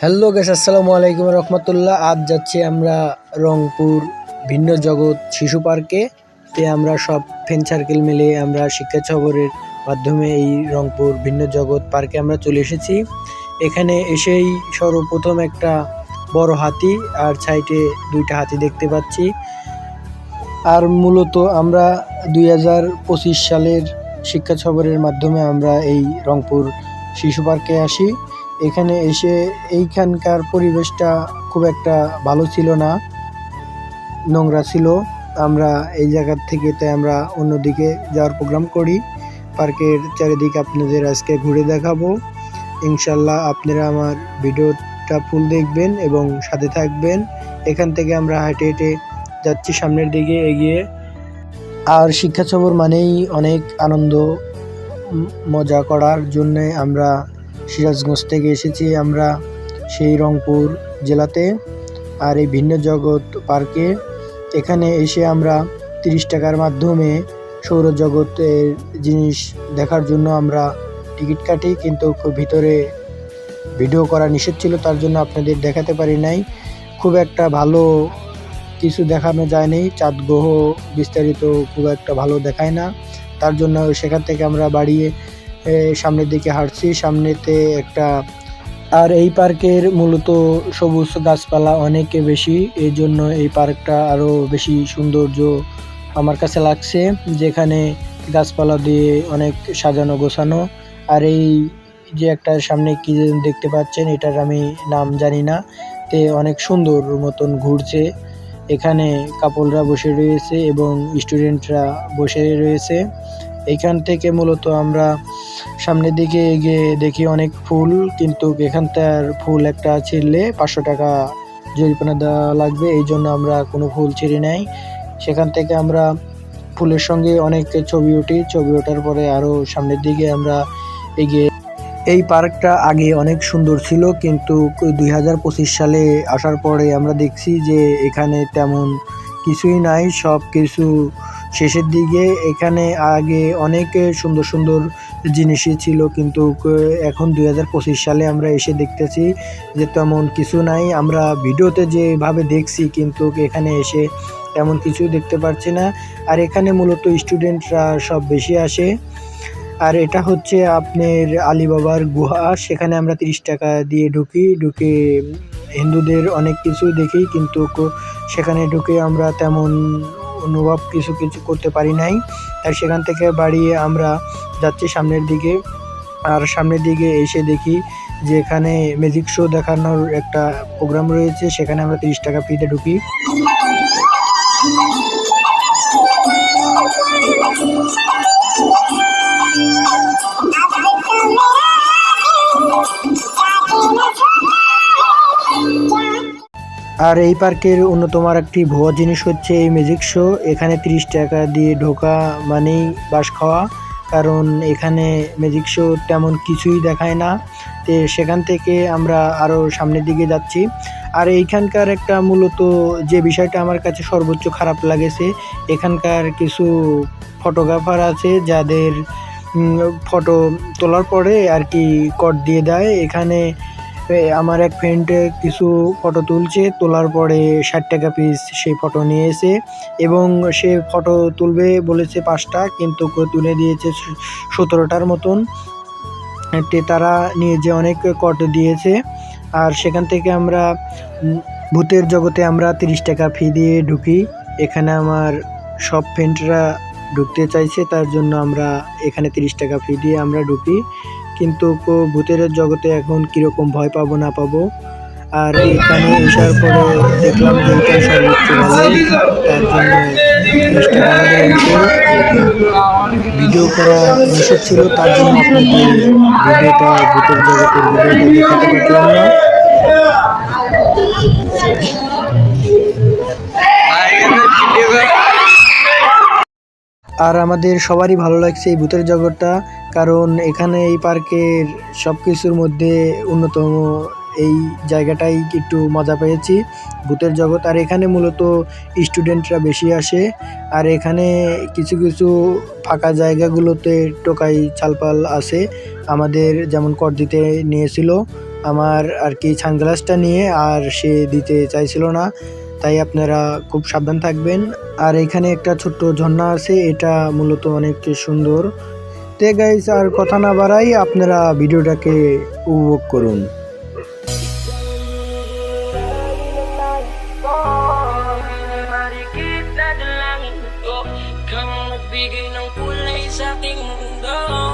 Hello guess আসসালামু আলাইকুম রহমতুল্লাহ। আজ যাচ্ছি আমরা রংপুর ভিন্ন জগৎ শিশু পার্কে। তে আমরা সব ফ্রেন্ড সার্কেল মিলে আমরা শিক্ষা খবরের মাধ্যমে এই রংপুর ভিন্ন জগৎ পার্কে আমরা চলে এসেছি। এখানে এসেই সর্বপ্রথম একটা বড় হাতি আর সাইডে দুইটা হাতি দেখতে পাচ্ছি। আর মূলত আমরা দুই হাজার পঁচিশ সালের শিক্ষা খবরের মাধ্যমে আমরা এই রংপুর শিশু পার্কে আসি। এখানে এসে এইখানকার পরিবেশটা খুব একটা ভালো ছিল না, নোংরা ছিল। আমরা এই জায়গার থেকে তাই আমরা অন্যদিকে যাওয়ার প্রোগ্রাম করি। পার্কের চারিদিকে আপনাদের আজকে ঘুরে দেখাবো। ইনশাল্লাহ আপনারা আমার ভিডিওটা ফুল দেখবেন এবং সাথে থাকবেন। এখান থেকে আমরা হেঁটে হেঁটে যাচ্ছি সামনের দিকে এগিয়ে। আর শিক্ষা সফর মানেই অনেক আনন্দ মজা করার জন্যে আমরা সিরাজগঞ্জ থেকে এসেছি আমরা সেই রংপুর জেলাতে আর এই ভিন্ন জগৎ পার্কে। এখানে এসে আমরা তিরিশ টাকার মাধ্যমে সৌরজগতের জিনিস দেখার জন্য আমরা টিকিট কাটি, কিন্তু ভিতরে ভিডিও করা নিষেধ ছিল, তার জন্য আপনাদের দেখাতে পারি নাই। খুব একটা ভালো কিছু দেখানো যায়নি চাঁদ গ্রহ বিস্তারিত খুব একটা ভালো দেখায় না। তার জন্য সেখান থেকে আমরা বাড়িয়ে সামনের দিকে হাঁটছি, সামনেতে একটা, আর এই পার্কের মূলত সবুজ গাছপালা অনেক বেশি এই জন্য এই পার্কটা আরও বেশি সৌন্দর্য আমার কাছে লাগছে, যেখানে গাছপালা দিয়ে অনেক সাজানো গোছানো, আর এই যে একটা সামনে কি দেখতে পাচ্ছেন, এটার আমি নাম জানি না, তে অনেক সুন্দর মতন ঘুরছে, এখানে কাপলরা বসে রয়েছে এবং স্টুডেন্টরা বসে রয়েছে এখান থেকে মূলত আমরা সামনের দিকে এগিয়ে দেখি অনেক ফুল, কিন্তু এখানকার ফুল একটা ছিঁড়লে পাঁচশো টাকা জরিমানা দেওয়া লাগবে, এই জন্য আমরা কোনো ফুল ছিঁড়ি নাই। সেখান থেকে আমরা ফুলের সঙ্গে অনেক ছবি উঠি, ছবি ওঠার পরে আরও সামনের দিকে আমরা এগিয়ে এই পার্কটা আগে অনেক সুন্দর ছিল, কিন্তু দুই হাজার পঁচিশ সালে আসার পরে আমরা দেখছি যে এখানে তেমন কিছুই নাই সব কিছু শেষের দিকে এখানে আগে অনেক সুন্দর সুন্দর জিনিসই ছিল, কিন্তু এখন দুই হাজার পঁচিশ সালে আমরা এসে দেখতেছি যে তেমন কিছু নাই। আমরা ভিডিওতে যেভাবে দেখছি, কিন্তু এখানে এসে তেমন কিছু দেখতে পাচ্ছি না। আর এখানে মূলত স্টুডেন্টরা সব বেশি আসে। আর এটা হচ্ছে আপনার আলিবাবার গুহা। সেখানে আমরা তিরিশ টাকা দিয়ে ঢুকি। ঢুকে হিন্দুদের অনেক কিছু দেখি, কিন্তু সেখানে ঢুকে আমরা তেমন অনুভব কিছু কিছু করতে পারি নাই। তাই সেখান থেকে বাড়িয়ে আমরা যাচ্ছি সামনের দিকে। আর সামনের দিকে এসে দেখি যে এখানে ম্যাজিক শো দেখানোর একটা প্রোগ্রাম রয়েছে। সেখানে আমরা তিরিশ টাকা ফিতে ঢুকি। আর এই পার্কের অন্যতম আর একটি ভুয়া জিনিস হচ্ছে এই ম্যাজিক শো এখানে তিরিশ টাকা দিয়ে ঢোকা মানেই বাস খাওয়া। কারণ এখানে ম্যাজিক শো তেমন কিছুই দেখায় না। তো সেখান থেকে আমরা আরও সামনের দিকে যাচ্ছি। আর এইখানকার একটা মূলত যে বিষয়টা আমার কাছে সর্বোচ্চ খারাপ লাগেছে, এখানকার কিছু ফটোগ্রাফার আছে যাদের ফটো তোলার পরে আর কি কট দিয়ে দেয়। এখানে আমার এক ফ্রেন্ড কিছু ফটো তুলছে, তোলার পরে ষাট টাকা পিস সেই ফটো নিয়েছে এবং সে ফটো তুলবে বলেছে পাঁচটা, কিন্তু তুলে দিয়েছে সতেরোটার মতন। তারা নিয়ে যে অনেক কট দিয়েছে, আর সেখান থেকে আমরা ভূতের জগতে আমরা তিরিশ টাকা ফি দিয়ে ঢুকি। এখানে আমার সব ফ্রেন্ডরা ঢুকতে চাইছে, তার জন্য আমরা এখানে তিরিশ টাকা ফি দিয়ে আমরা ঢুকি। কিন্তু ভূতের জগতে এখন কীরকম ভয় পাবো না পাবো? আর এখানে আসার পরে দেখলাম যে এটা সর্বোচ্চ তার জন্য ভিডিও করা নিষেধ ছিল, তার জন্য ভিডিওটা ভূতের জগতের ভিডিওটা দেখাতে পারলাম না। আর আমাদের সবারই ভালো লাগছে এই ভূতের জগৎটা, কারণ এখানে এই পার্কের সব কিছুর মধ্যে অন্যতম এই জায়গাটাই একটু মজা পেয়েছি, ভূতের জগৎ। আর এখানে মূলত স্টুডেন্টরা বেশি আসে, আর এখানে কিছু কিছু ফাঁকা জায়গাগুলোতে টোকাই চালপাল আছে, আমাদের যেমন কর দিতে নিয়েছিল, আমার আর কি সানগ্লাসটা নিয়ে, আর সে দিতে চাইছিল না। তাই আপনারা খুব সাবধান থাকবেন। আর এখানে একটা ছোট্ট ঝর্ণা আছে, এটা মূলত অনেক সুন্দর। তে গাইস আর কথা না বাড়াই, আপনারা ভিডিওটাকে উপভোগ করুন। Mundo.